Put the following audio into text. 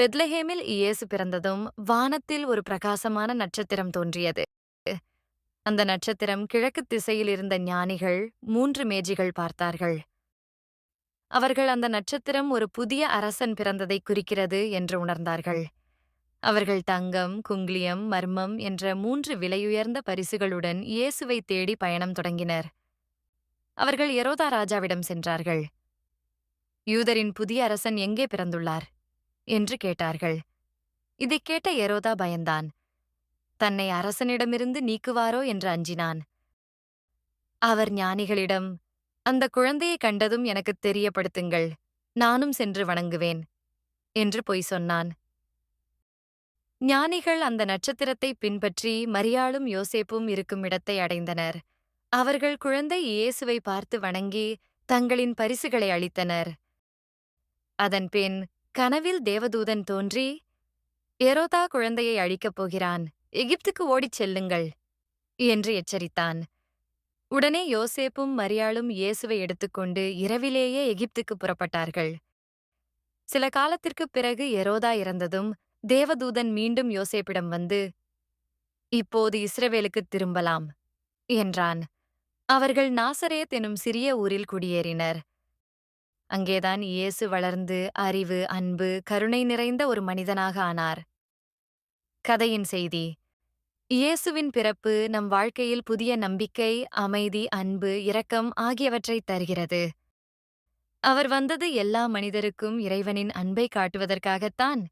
பெத்லஹேமில் இயேசு பிறந்ததும் வானத்தில் ஒரு பிரகாசமான நட்சத்திரம் தோன்றியது. அந்த நட்சத்திரம் கிழக்கு திசையில் இருந்த ஞானிகள் மூன்று மேஜிகள் பார்த்தார்கள். அவர்கள் அந்த நட்சத்திரம் ஒரு புதிய அரசன் பிறந்ததை குறிக்கிறது என்று உணர்ந்தார்கள். அவர்கள் தங்கம் குங்கிலியம் மர்மம் என்ற மூன்று விலையுயர்ந்த பரிசுகளுடன் இயேசுவை தேடி பயணம் தொடங்கினர். அவர்கள் எரோதா ராஜாவிடம் சென்றார்கள். யூதரின் புதிய அரசன் எங்கே பிறந்துள்ளார்? என்று கேட்டார்கள். இதைக் கேட்ட எரோதா பயந்தான். தன்னை அரசனிடமிருந்து நீக்குவாரோ? என்று அஞ்சினான். அவர் ஞானிகளிடம் அந்த குழந்தையை கண்டதும் எனக்குத் தெரியப்படுத்துங்கள் நானும் சென்று வணங்குவேன் என்று பொய் சொன்னான். ஞானிகள் அந்த நட்சத்திரத்தை பின்பற்றி மரியாளும் யோசேப்பும் இருக்கும் இடத்தை அடைந்தனர். அவர்கள் குழந்தை இயேசுவை பார்த்து வணங்கி தங்களின் பரிசுகளை அளித்தனர். அதன்பின் கனவில் தேவதூதன் தோன்றி எரோதா குழந்தையை அழிக்கப் போகிறான். எகிப்துக்கு ஓடிச் செல்லுங்கள் என்று எச்சரித்தான். உடனே யோசேப்பும் மரியாளும் இயேசுவை எடுத்துக்கொண்டு இரவிலேயே எகிப்துக்கு புறப்பட்டார்கள். சில காலத்திற்குப் பிறகு எரோதா இறந்ததும் தேவதூதன் மீண்டும் யோசேப்பிடம் வந்து இப்போது இஸ்ரவேலுக்குத் திரும்பலாம் என்றான். அவர்கள் நாசரேத் எனும் சிறிய ஊரில் குடியேறினர். அங்கேதான் இயேசு வளர்ந்து அறிவு அன்பு கருணை நிறைந்த ஒரு மனிதனாக ஆனார். கதையின் செய்தி. இயேசுவின் பிறப்பு நம் வாழ்க்கையில் புதிய நம்பிக்கை அமைதி அன்பு இரக்கம் ஆகியவற்றை தருகிறது. அவர் வந்தது எல்லா மனிதருக்கும் இறைவனின் அன்பை காட்டுவதற்காகத்தான்